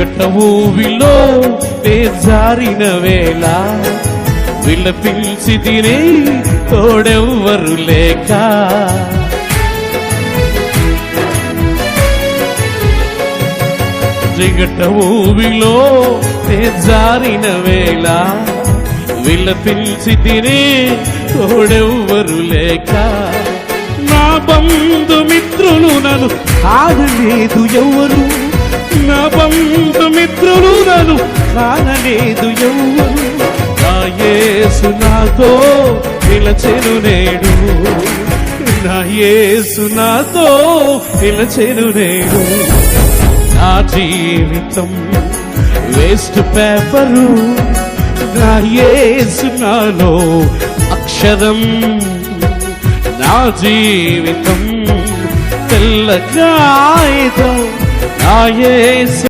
చీకట ఊవిలో నే జారిన వేళ విలపించి తిని తోడెవ్వరు లేక. జిగట ఊవిలో నే జారిన వేళ విలపించి తిని తోడెవ్వరు లేక. నా బంధుమిత్రులు నన్ను ఆగలేదు ఎవరు కానలేదు ఎవరు నా యేసు నాతో నిలచెను నేడు. నా యేసు నాతో నిలచెను నేడు. నా జీవితం వేస్ట్ పేపరు. నా యేసు నాలో అక్షరం. నా జీవితం తెల్ల కాగితం. నా యేసు